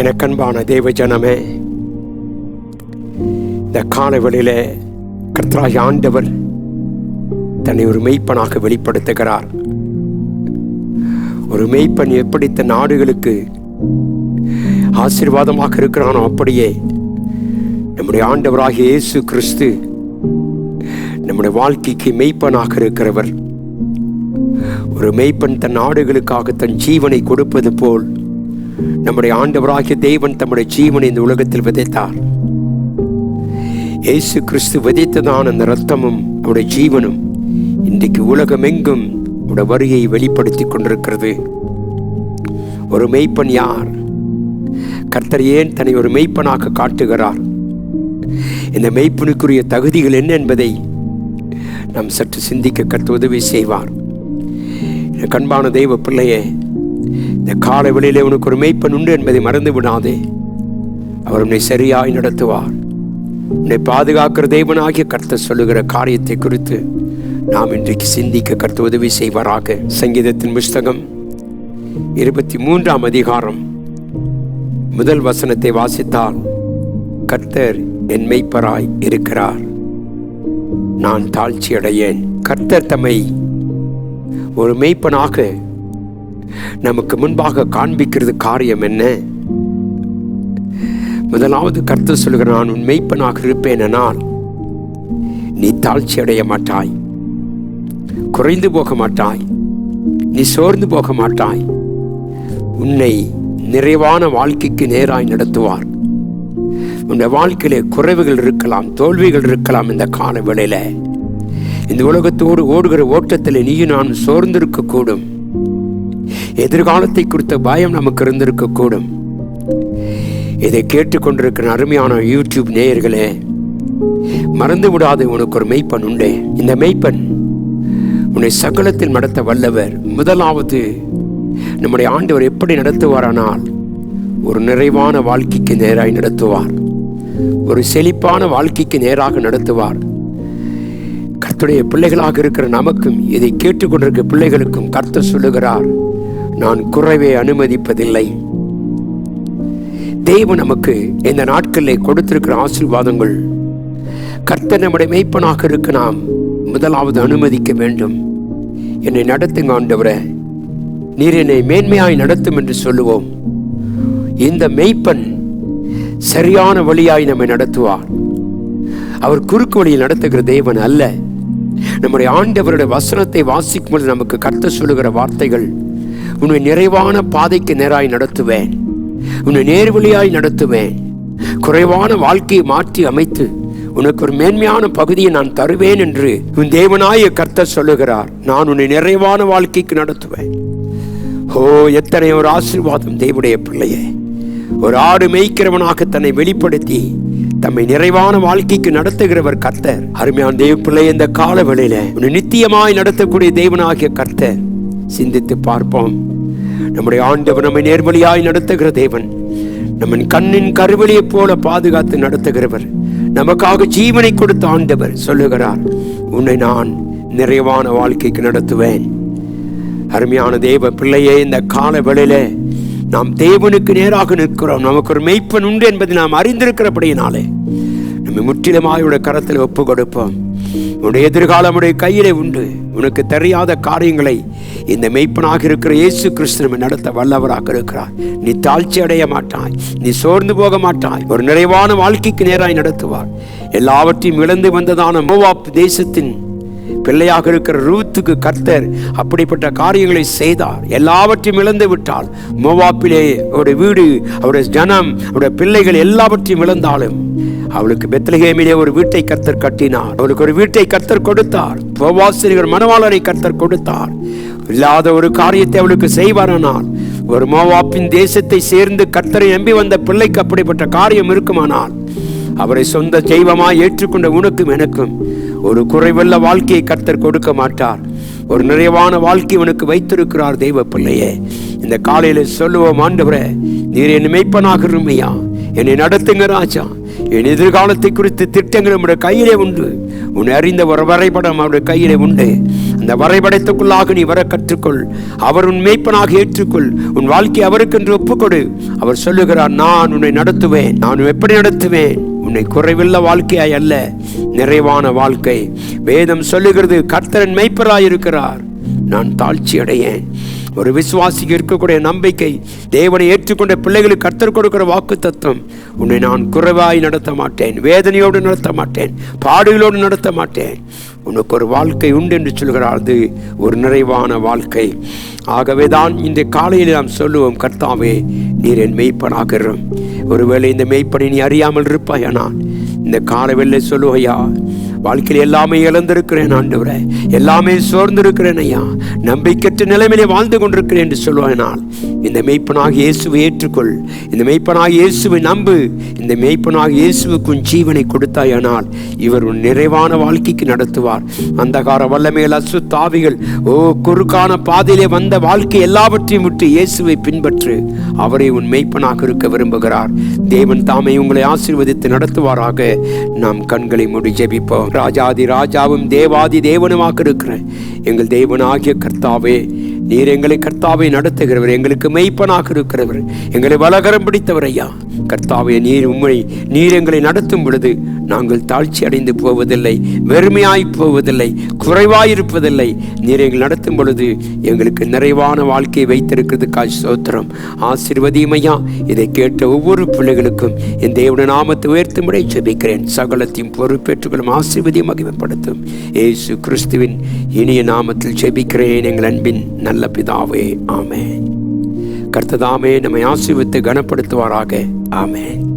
எனக்கன்பான தேவ ஜனமே இந்த காலவெளியில கர்த்தராய் ஆண்டவர் தன்னை ஒரு மெய்ப்பனாக வெளிப்படுத்துகிறார். ஒரு மெய்ப்பன் எப்படி தன் நாடுகளுக்கு ஆசீர்வாதமாக இருக்கிறானோ அப்படியே நம்முடைய ஆண்டவராகிய இயேசு கிறிஸ்து நம்முடைய வாழ்க்கைக்கு மெய்ப்பனாக இருக்கிறவர். ஒரு மெய்ப்பன் தன் நாடுகளுக்காக தன் ஜீவனை கொடுப்பது போல் நம்முடைய ஆண்டவராகிய தெய்வன் தம்முடைய ஜீவனை இந்த உலகத்தில் விதைத்தார். இயேசு கிறிஸ்து விதைத்ததான அந்த ரத்தமும் அவருடைய ஜீவனும் இன்றைக்கு உலகமெங்கும் அவருடைய வருகையை வெளிப்படுத்தி கொண்டிருக்கிறது. ஒரு மெய்ப்பன் யார்? கர்த்தர் ஏன் தன்னை ஒரு மெய்ப்பனாக காட்டுகிறார்? இந்த மெய்ப்பனுக்குரிய தகுதிகள் என்ன என்பதை நாம் சற்று சிந்திக்க கர்த்த உதவி செய்வார். கண்பான தெய்வ பிள்ளையே இந்த காலை வெளியிலே உனக்கு ஒரு மெய்ப்பன் உண்டு என்பதை மறந்து விடாதே. அவர் உன்னை சரியாய் நடத்துவார். உன்னை பாதுகாக்கிற தேவனாகிய கர்த்தர் சொல்லுகிற காரியத்தை குறித்து நாம் இன்றைக்கு சிந்திக்க கர்த்த உதவி செய்வாராக. சங்கீதத்தின் புஸ்தகம் இருபத்தி மூன்றாம் அதிகாரம் முதல் வசனத்தை வாசித்தால் கர்த்தர் என் மெய்ப்பராய் இருக்கிறார். நான் தாழ்ச்சி அடையேன் கர்த்தர் தம்மை ஒரு மெய்ப்பனாக நமக்கு முன்பாக காண்பிக்கிறது காரியம் என்ன? முதலாவது கருத்து சொல்கிற நான் உன் மெய்ப்பனாக இருப்பேனால் நீ தாழ்ச்சி அடைய மாட்டாய் குறைந்து போக மாட்டாய் நீ சோர்ந்து போக மாட்டாய் உன்னை நிறைவான வாழ்க்கைக்கு நேராய் நடத்துவார். உன்னுடைய வாழ்க்கையிலே குறைவுகள் இருக்கலாம் தோல்விகள் இருக்கலாம் இந்த கால வேளையில இந்த உலகத்தோடு ஓடுகிற ஓட்டத்தில் நீயும் நான் சோர்ந்திருக்க கூடும் எதிர்காலத்தை குறித்த பயம் நமக்கு இருந்திருக்கக்கூடும். இதை கேட்டுக்கொண்டிருக்கிற அருமையான யூடியூப் நேயர்களே மறந்து விடாது உனக்கு ஒரு மெய்ப்பன் உண்டே. இந்த மெய்ப்பன் உன்னை சகலத்தில் நடத்த வல்லவர் முதலாவது நம்முடைய ஆண்டவர் எப்படி நடத்துவாரானால் ஒரு நிறைவான வாழ்க்கைக்கு நேராய் நடத்துவார். ஒரு செழிப்பான வாழ்க்கைக்கு நேராக நடத்துவார். கர்த்துடைய பிள்ளைகளாக இருக்கிற நமக்கும் இதை கேட்டுக்கொண்டிருக்கிற பிள்ளைகளுக்கும் கர்த்தர் சொல்லுகிறார் நான் குறைவை அனுமதிப்பதில்லை. தேவன் நமக்கு இந்த நாட்களில் கொடுத்திருக்கிற ஆசீர்வாதங்கள் கர்த்தர் நம்முடைய மெய்ப்பனாக இருக்க நாம் முதலாவது அனுமதிக்க வேண்டும். என்னை நடத்துங்க ஆண்டவரை. நீர் என்னை மேன்மையாய் நடத்தும் என்று சொல்லுவோம். இந்த மெய்ப்பன் சரியான வழியாய் நம்மை நடத்துவார். அவர் குறுக்கு வழியில் நடத்துகிற தேவன் அல்ல. நம்முடைய ஆண்டவருடைய வசனத்தை வாசிக்கும் பொழுது நமக்கு கர்த்த சொல்லுகிற வார்த்தைகள் உன்னை நிறைவான பாதைக்கு நேராய் நடத்துவேன். உன்னை நேர்வழியாய் நடத்துவேன். குறைவான வாழ்க்கையை மாற்றி அமைத்து உனக்கு ஒரு மேன்மையான பகுதியை நான் தருவேன் என்று உன் தேவனாய கர்த்தர் சொல்லுகிறார். நான் உன்னை நிறைவான வாழ்க்கைக்கு நடத்துவேன். ஓ எத்தனை ஒரு ஆசீர்வாதம் தேவடைய பிள்ளையே. ஒரு ஆடு மேய்க்கிறவனாக தன்னை வெளிப்படுத்தி தம்மை நிறைவான வாழ்க்கைக்கு நடத்துகிறவர் கர்த்தர். அருமையான தேவ பிள்ளை இந்த கால வேளையில உன்னை நித்தியமாய் நடத்தக்கூடிய தேவனாகிய கர்த்தர். சிந்தித்து பார்ப்போம். நம்முடைய ஆண்டவர் நம்மை நேர்வழியாய் நடத்துகிற தேவன். நம்ம கண்ணின் கருவழியைப் போல பாதுகாத்து நடத்துகிறவர். நமக்காக ஜீவனை கொடுத்த ஆண்டவர் சொல்லுகிறார் உன்னை நான் நிறைவான வாழ்க்கைக்கு நடத்துவேன். அருமையான தேவ பிள்ளையே இந்த கால வேளையில நாம் தேவனுக்கு நேராக நிற்கிறோம். நமக்கு ஒரு மெய்ப்பன் உண்டு என்பதை நாம் அறிந்திருக்கிறபடியினாலே. நம்ம முற்றிலுமாயுடைய கரத்தில் ஒப்பு கொடுப்போம் உன்னுடைய எதிர்காலம் உடைய கையிலே உண்டு. உனக்கு தெரியாத காரியங்களை இந்த மெய்ப்பனாக இருக்கிற இயேசு கிறிஸ்து நடத்த வல்லவராக இருக்கிறார். நீ தாழ்ச்சி அடைய மாட்டாய். நீ சோர்ந்து போக மாட்டாய். ஒரு நிறைவான வாழ்க்கைக்கு நேராய் நடத்துவார். எல்லாவற்றையும் இழந்து வந்ததான மோவாப் தேசத்தின் பிள்ளையாக இருக்கிற ரூத்துக்கு கர்த்தர் அப்படிப்பட்ட காரியங்களை செய்தார். எல்லாவற்றையும் இழந்து விட்டால் மோவாப்பிலே அவருடைய வீடு அவருடைய ஜனம் அவருடைய பிள்ளைகள் எல்லாவற்றையும் இழந்தாலும் அவளுக்கு பெத்லகேமிலே ஒரு வீட்டை கர்த்தர் கட்டினார். அவளுக்கு ஒரு வீட்டை கர்த்தர் கொடுத்தார். போவாசிரியர் மணவாளரை கர்த்தர் கொடுத்தார். இல்லாத ஒரு காரியத்தை அவளுக்கு செய்வாரானால் ஒரு மோவாப்பின் தேசத்தை சேர்ந்து கர்த்தரை நம்பி வந்த பிள்ளைக்கு அப்படிப்பட்ட காரியம் இருக்குமானால் அவரை சொந்த தெய்வமாய் ஏற்றுக்கொண்ட உனக்கும் எனக்கும் ஒரு குறைவல்ல வாழ்க்கையை கர்த்தர் கொடுக்க மாட்டார். ஒரு நிறைவான வாழ்க்கை உனக்கு வைத்திருக்கிறார் தெய்வ பிள்ளையே. இந்த காலையில சொல்லுவோம் ஆண்டவரே நீர் என் மெய்ப்பனாக இருமையா? என்னை நடத்துங்க ராஜா. என் எதிர்காலத்தை குறித்து திட்டங்கள் நம்முடைய கையிலே உண்டு. உன்னை அறிந்த ஒரு வரைபடம் அவருடைய கையிலே உண்டு. அந்த வரைபடத்துக்குள்ளாக நீ வர கற்றுக்கொள். அவர் உன் மேய்ப்பனாக ஏற்றுக்கொள். உன் வாழ்க்கை அவருக்கென்று ஒப்புக்கொடு. அவர் சொல்லுகிறார் நான் உன்னை நடத்துவேன். நான் எப்படி நடத்துவேன்? உன்னை குறைவில்ல வாழ்க்கையாய் அல்ல. நிறைவான வாழ்க்கை. வேதம் சொல்லுகிறது கர்த்தரன் மெய்ப்பராயிருக்கிறார். நான் தாழ்ச்சி அடையேன் ஒரு விசுவாசிக்கு இருக்கக்கூடிய நம்பிக்கை தேவனை ஏற்றுக்கொண்ட பிள்ளைகளுக்கு கத்தர் கொடுக்கிற வாக்கு தத்துவம் உன்னை நான் குறைவாய் நடத்த மாட்டேன் வேதனையோடு நடத்த மாட்டேன் பாடுகளோடு நடத்த மாட்டேன். உனக்கு ஒரு வாழ்க்கை உண்டு என்று சொல்கிறார் அது ஒரு நிறைவான வாழ்க்கை. ஆகவே தான் இந்த காலையில் நாம் சொல்லுவோம் கர்த்தாவே நீர் என் மெய்ப்பனாகிறோம். ஒருவேளை இந்த மெய்ப்பனை நீ அறியாமல் இருப்பாயானால் இந்த காலை வெள்ளை சொல்லுவையா வாழ்க்கையில் எல்லாமே இழந்திருக்கிறேன் ஆண்டவரே. எல்லாமே சோர்ந்திருக்கிறேன் ஐயா. நம்பிக்கற்ற நிலைமையிலே வாழ்ந்து கொண்டிருக்கிறேன் என்று சொல்லுவானால் இந்த மெய்ப்பனாக இயேசுவை ஏற்றுக்கொள். இந்த மெய்ப்பனாக இயேசுவை நம்பு. இந்த மெய்ப்பனாக இயேசுவுக்கும் ஜீவனை கொடுத்தாயானால் இவர் உன் நிறைவான வாழ்க்கைக்கு நடத்துவார். அந்தகார வல்லமேல் அசுத்தாவிகள் ஓ குறுக்கான பாதையிலே வந்த வாழ்க்கை எல்லாவற்றையும் விட்டு இயேசுவை பின்பற்று. அவரை உன் மெய்ப்பனாக இருக்க விரும்புகிறார். தேவன் தாமே உங்களை ஆசீர்வதித்து நடத்துவாராக. நாம் கண்களை மூடி ஜெபிப்போம். ராஜாதி ராஜாவும் தேவாதி தேவனுமாக இருக்கிற எங்கள் தேவனாகிய கர்த்தாவே நீர் எங்களை கர்த்தாவை நடத்துகிறவர். எங்களுக்கு மெய்ப்பனாக இருக்கிறவர். எங்களை வலகரம் பிடித்தவர் ஐயா. கர்த்தாவை நீர் உண்மை நீர் எங்களை நடத்தும் பொழுது நாங்கள் தாழ்ச்சி அடைந்து போவதில்லை வெறுமையாய் போவதில்லை குறைவாயிருப்பதில்லை. நீர் எங்களை நடத்தும் பொழுது எங்களுக்கு நிறைவான வாழ்க்கையை வைத்திருக்கிறதுக்காக சோத்திரம் ஆசீர்வதியும் ஐயா. இதை கேட்ட ஒவ்வொரு பிள்ளைகளுக்கும் என் தேவன நாமத்தை உயர்த்தும் முறை ஜெபிக்கிறேன். சகலத்தையும் பொறுப்பேற்றுகளும் ஆசிர்வதியை மகிமைப்படுத்தும். ஏசு கிறிஸ்துவின் இனிய நாமத்தில் ஜெபிக்கிறேன் எங்கள் அன்பின் நல்ல பிதாவே. ஆமென். கர்த்ததாமே நம்மை ஆசீர்வித்து கனப்படுத்துவாராக. ஆமே